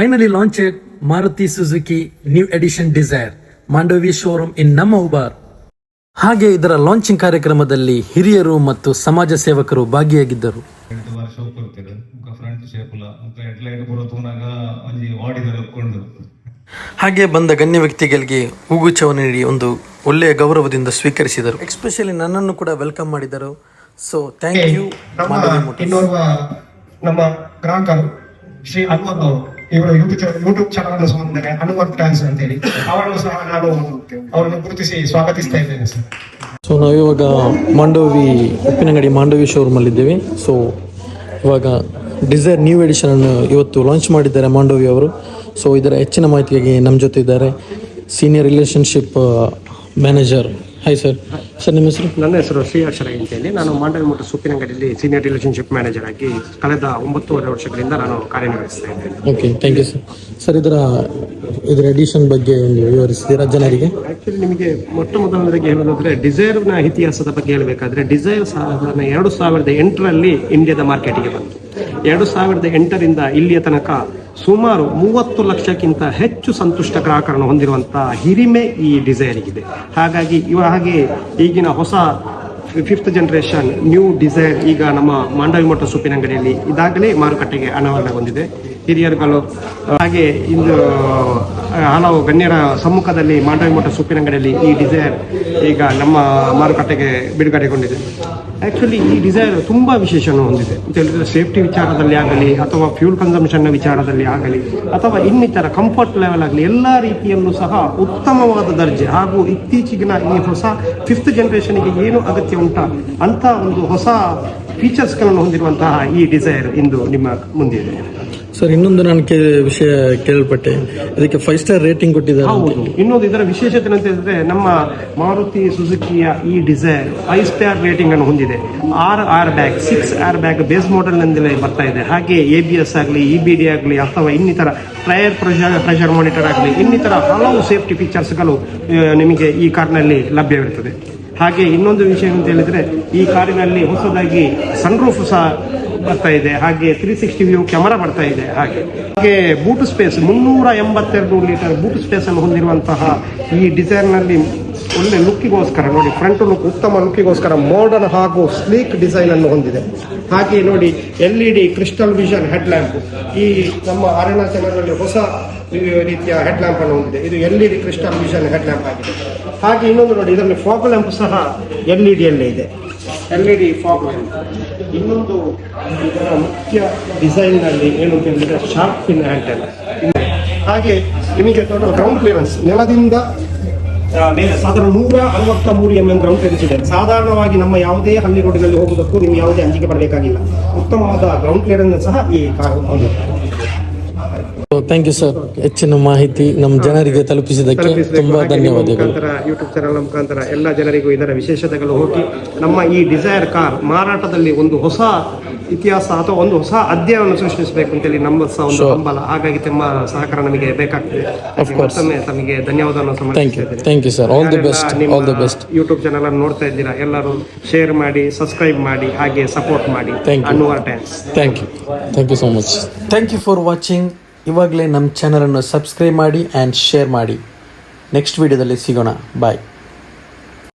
Finally launched Maruti Suzuki new edition Desire, Mandovi showroom in ನಮ್ಮ ಉಬಾರ್ ಹಾಗೆ ಇದರ ಲಾಂಚಿಂಗ್ ಕಾರ್ಯಕ್ರಮದಲ್ಲಿ ಹಿರಿಯರು ಮತ್ತು ಸಮಾಜ ಸೇವಕರು ಭಾಗಿಯಾಗಿದ್ದರು. ಹಾಗೆ ಬಂದ ಗಣ್ಯ ವ್ಯಕ್ತಿಗಳಿಗೆ ಹೂಗುಚ್ಛವನ್ನು ನೀಡಿ ಒಂದು ಒಳ್ಳೆಯ ಗೌರವದಿಂದ ಸ್ವೀಕರಿಸಿದರು. ಎಕ್ಸ್ಪೆಷಲಿ ನನ್ನನ್ನು ಕೂಡ ವೆಲ್ಕಮ್ ಮಾಡಿದರು. ಸೊ ಥ್ಯಾಂಕ್ ಯು ನಮ್ಮ ಗ್ರಾಹಕರು ಶ್ರೀ ಅವರು. ಇವರು ಯೂಟ್ಯೂಬ್ ಯೂಟ್ಯೂಬ್ ಚಾನಲ್ ಹೊಂದಿದ್ದಾರೆ ಹನುಮಂತ್ ಅಂತ ಹೇಳಿ ಅವರನ್ನು ಸಹ ನಾನು ಅವರನ್ನು ಗುರುತಿಸಿ ಸ್ವಾಗತಿಸ್ತಾ ಇದ್ದೇನೆ ಸರ್. ಸೊ ನಾವಿವಾಗ ಮಾಂಡವಿ ಉಪ್ಪಿನಂಗಡಿ ಮಾಂಡವಿ ಶೋರೂಮಲ್ಲಿ ಇದ್ದೀವಿ ಸೊ ಇವಾಗ ಡಿಸೈರ್ ನ್ಯೂ ಎಡಿಷನ್ ಅನ್ನು ಇವತ್ತು ಲಾಂಚ್ ಮಾಡಿದ್ದಾರೆ ಮಾಂಡವಿ ಅವರು. ಸೊ ಇದರ ಹೆಚ್ಚಿನ ಮಾಹಿತಿಗಾಗಿ ನಮ್ಮ ಜೊತೆ ಇದ್ದಾರೆ. Senior relationship manager hi sir sir ನಿಮ್ಮ ಹೆಸರು? ನನ್ನ ಹೆಸರು ಶ್ರೀ ಅಕ್ಷರ ಅಂತೇಳಿ. ನಾನು ಮಾಂಡವಿ ಮೋಟರ್ ಸುಪ್ಪಿನಂಗಡಿಯಲ್ಲಿ ಸೀನಿಯರ್ ರಿಲೇಷನ್ಶಿಪ್ ಮ್ಯಾನೇಜರ್ ಆಗಿ ಕಳೆದ ಒಂಬತ್ತೂವರೆ ವರ್ಷಗಳಿಂದ ನಾನು ಕಾರ್ಯನಿರ್ವಹಿಸ್ತಾ ಇದ್ದೇನೆ. Okay thank you sir sir ಇದರ ಇದರ ಎಡಿಷನ್ ಬಗ್ಗೆ ಒಂದು ವಿವರಿಸ್ತೀರಾ ಜನರಿಗೆ? ಆಕ್ಚುಲಿ ನಿಮಗೆ ಮೊಟ್ಟ ಮೊದಲನೇದಾಗಿ ಹೇಳೋದಾದ್ರೆ ಡಿಸೈರ್ನ ಇತಿಹಾಸದ ಬಗ್ಗೆ ಹೇಳಬೇಕಾದ್ರೆ ಡಿಸೈರ್ ಸಾಧಾರಣ ಎರಡು ಸಾವಿರದ ಎಂಟರಲ್ಲಿ ಇಂಡಿಯಾದ ಮಾರ್ಕೆಟಿಗೆ ಬಂತು. ಎರಡು ಸಾವಿರದ ಎಂಟರಿಂದ ಇಲ್ಲಿಯ ತನಕ ಸುಮಾರು ಮೂವತ್ತು ಲಕ್ಷಕ್ಕಿಂತ ಹೆಚ್ಚು ಸಂತುಷ್ಟ ಗ್ರಾಹಕರನ್ನು ಹೊಂದಿರುವಂತಹ ಹಿರಿಮೆ ಈ ಡಿಸೈರಿಗಿದೆ ಹಾಗಾಗಿ ಇವ ಈಗಿನ ಹೊಸ ಫಿಫ್ತ್ ಜನರೇಷನ್ ನ್ಯೂ ಡಿಸೈನ್ ಈಗ ನಮ್ಮ ಮಾಂಡವಿ ಮಠ ಸೊಪ್ಪಿನ ಅಂಗಡಿಯಲ್ಲಿ ಇದಾಗಲೇ ಮಾರುಕಟ್ಟೆಗೆ ಅನಾವರಣಗೊಂಡಿದೆ ಹಿರಿಯರುಗಳು ಹಾಗೆ ಇಂದು ಹಲವು ಗಣ್ಯರ ಸಮ್ಮುಖದಲ್ಲಿ ಮಾಂಡವಿ ಮಠ ಸೊಪ್ಪಿನ ಅಂಗಡಿಯಲ್ಲಿ ಈ ಡಿಸೈರ್ ಈಗ ನಮ್ಮ ಮಾರುಕಟ್ಟೆಗೆ ಬಿಡುಗಡೆಗೊಂಡಿದೆ. ಆ್ಯಕ್ಚುಲಿ ಈ ಡಿಸೈರ್ ತುಂಬ ವಿಶೇಷವನ್ನು ಹೊಂದಿದೆ. ಅಂತ ಸೇಫ್ಟಿ ವಿಚಾರದಲ್ಲಿ ಆಗಲಿ ಅಥವಾ ಫ್ಯೂಲ್ ಕನ್ಸಂಪ್ಷನ್ನ ವಿಚಾರದಲ್ಲಿ ಆಗಲಿ ಅಥವಾ ಇನ್ನಿತರ ಕಂಫರ್ಟ್ ಲೆವೆಲ್ ಆಗಲಿ ಎಲ್ಲ ರೀತಿಯಲ್ಲೂ ಸಹ ಉತ್ತಮವಾದ ದರ್ಜೆ ಹಾಗೂ ಇತ್ತೀಚೆಗಿನ ಈ ಹೊಸ ಫಿಫ್ತ್ ಜನ್ರೇಷನ್ಗೆ ಏನು ಅಗತ್ಯ ಉಂಟ ಅಂಥ ಒಂದು ಹೊಸ ಫೀಚರ್ಸ್ಗಳನ್ನು ಹೊಂದಿರುವಂತಹ ಈ ಡಿಸೈರ್ ಇಂದು ನಿಮ್ಮ ಮುಂದಿದೆ ಸರ್, ಇನ್ನೊಂದು ನಾನು ವಿಷಯ ಕೇಳಲ್ಪಟ್ಟೆ ಇದಕ್ಕೆ ಫೈವ್ ಸ್ಟಾರ್ ರೇಟಿಂಗ್ ಕೊಟ್ಟಿದ್ದಾರೆ ಇನ್ನೊಂದು ಇದರ ವಿಶೇಷತೆ ಅಂತ ಹೇಳಿದ್ರೆ, ನಮ್ಮ ಮಾರುತಿ ಸುಜುಕಿಯ ಈ ಡಿಸೈರ್ ಫೈವ್ ಸ್ಟಾರ್ ರೇಟಿಂಗ್ ಅನ್ನು ಹೊಂದಿದೆ. Air airbag six airbag base model ನಿಂದಲೇ ಬರ್ತಾ ಇದೆ. ಹಾಗೆ ಎ ಬಿ ಎಸ್ ಆಗಲಿ ಇ ಬಿ ಡಿ ಆಗಲಿ, ಅಥವಾ ಇನ್ನಿತರ ಟೈರ್ ಪ್ರೆಷರ್ ಪ್ರೆಷರ್ ಮಾನಿಟರ್ ಆಗಲಿ, ಇನ್ನಿತರ ಹಲವು ಸೇಫ್ಟಿ ಫೀಚರ್ಸ್ಗಳು ನಿಮಗೆ ಈ ಕಾರ್ನಲ್ಲಿ ಲಭ್ಯವಿರುತ್ತದೆ. ಹಾಗೆ ಇನ್ನೊಂದು ವಿಷಯ ಅಂತ ಹೇಳಿದ್ರೆ, ಈ ಕಾರಿನಲ್ಲಿ ಹೊಸದಾಗಿ ಸನ್ರೂಫ್ ಸಹ ಬರ್ತಾ ಇದೆ, ಹಾಗೆ ತ್ರೀ ಸಿಕ್ಸ್ಟಿ ವ್ಯೂ ಕ್ಯಾಮರಾ ಬರ್ತಾ ಇದೆ, ಹಾಗೆ. ಹಾಗೆ ಬೂಟ್ ಸ್ಪೇಸ್ ಮುನ್ನೂರ ಎಂಬತ್ತೆರಡು ಲೀಟರ್ ಬೂಟ್ ಸ್ಪೇಸ್ ಅನ್ನು ಹೊಂದಿರುವಂತಹ ಈ ಡಿಸೈನ್ನಲ್ಲಿ ಒಳ್ಳೆ ಲುಕ್ಕಿಗೋಸ್ಕರ ನೋಡಿ ಫ್ರಂಟ್ ಲುಕ್ ಉತ್ತಮ ಲುಕ್ಕಿಗೋಸ್ಕರ ಮಾಡರ್ನ್ ಹಾಗೂ ಸ್ಲೀಕ್ ಡಿಸೈನ್ ಅನ್ನು ಹೊಂದಿದೆ. ಹಾಗೆ ನೋಡಿ L E D crystal vision headlamp ಈ ನಮ್ಮ ಅರಣ್ಯ ಚಾನಲ್ನಲ್ಲಿ ಹೊಸ ರೀತಿಯ ಹೆಡ್ ಲ್ಯಾಂಪ್ ಅನ್ನು ಹೊಂದಿದೆ. ಇದು L E D crystal vision headlamp ಆಗಿದೆ. ಹಾಗೆ ಇನ್ನೊಂದು ನೋಡಿ, ಇದರಲ್ಲಿ ಫಾಗ್ ಲ್ಯಾಂಪ್ ಸಹ ಎಲ್ ಇ ಡಿಯಲ್ಲೇ ಇದೆ. ಎಲ್ ಇ ಡಿ ಫಾಗ್ ಇನ್ನೊಂದು ಇದರ ಮುಖ್ಯ ಡಿಸೈನ್ನಲ್ಲಿ ಏನು ಅಂತ ಹೇಳಿದ್ರೆ ಶಾರ್ಪ್ ಪಿನ್ ಆ್ಯಂಟೆನ್ ಹಾಗೆ ನಿಮಗೆ ಗ್ರೌಂಡ್ ಕ್ಲಿಯರೆನ್ಸ್ ನೆಲದಿಂದ ಸಾಧಾರಣ ನೂರ ಅರವತ್ತ ಮೂರು ಎಂ ಎಂ ಗ್ರೌಂಡ್ ಕ್ಲಿಯರೆನ್ಸ್ ಇದೆ. ಸಾಧಾರಣವಾಗಿ ನಮ್ಮ ಯಾವುದೇ ಹಳ್ಳಿ ರೋಡಿನಲ್ಲಿ ಹೋಗುವುದಕ್ಕೂ ನಿಮ್ಗೆ ಯಾವುದೇ ಅಂಜಿಕೆ ಪಡಬೇಕಾಗಿಲ್ಲ ಉತ್ತಮವಾದ ಗ್ರೌಂಡ್ ಕ್ಲಿಯರೆನ್ಸ್ ಸಹ ಈ ಕಾರು ಹೊಂದಿದೆ ಥ್ಯಾಂಕ್ ಯು ಸರ್ ಹೆಚ್ಚಿನ ಮಾಹಿತಿ ನಮ್ಮ ಜನರಿಗೆ ತಲುಪಿಸಿದಕ್ಕೆ ತುಂಬಾ ಧನ್ಯವಾದಗಳು. ಮುಖಾಂತರ ಯೂಟ್ಯೂಬ್ ಚಾನಲ್ ಮುಖಾಂತರ ಎಲ್ಲ ಜನರಿಗೂ ಇದರ ವಿಶೇಷತೆಗಳು ಹೋಗಿ ನಮ್ಮ ಈ ಡಿಸೈರ್ ಕಾರ್ ಮಾರಾಟದಲ್ಲಿ ಒಂದು ಹೊಸ ಇತಿಹಾಸ ಅಥವಾ ಒಂದು ಹೊಸ ಅಧ್ಯಾಯವನ್ನು ಸೃಷ್ಟಿಸಬೇಕು ಅಂತೇಳಿ ನಮ್ಮ ಸಹ ಒಂದು ಹಂಬಲ. ಹಾಗಾಗಿ ತಮ್ಮ ಸಹಕಾರ ನಮಗೆ ಬೇಕಾಗ್ತದೆ. ಮತ್ತೊಮ್ಮೆ ತಮಗೆ ಧನ್ಯವಾದವನ್ನು ಸಮರ್ಪಿಸಿದ್ದೇನೆ the best all the best YouTube channel ಅನ್ನು ನೋಡ್ತಾ ಇದ್ದೀರಾ ಎಲ್ಲರೂ ಶೇರ್ ಮಾಡಿ ಸಬ್ಸ್ಕ್ರೈಬ್ ಮಾಡಿ ಹಾಗೆ ಸಪೋರ್ಟ್ ಮಾಡಿ. ಅನ್ನುವ thank you thank you so much thank you for watching ಇವಾಗಲೇ ನಮ್ಮ ಚಾನಲನ್ನು ಸಬ್ಸ್ಕ್ರೈಬ್ ಮಾಡಿ ಆ್ಯಂಡ್ ಶೇರ್ ಮಾಡಿ. ನೆಕ್ಸ್ಟ್ ವಿಡಿಯೋದಲ್ಲಿ ಸಿಗೋಣ. ಬಾಯ್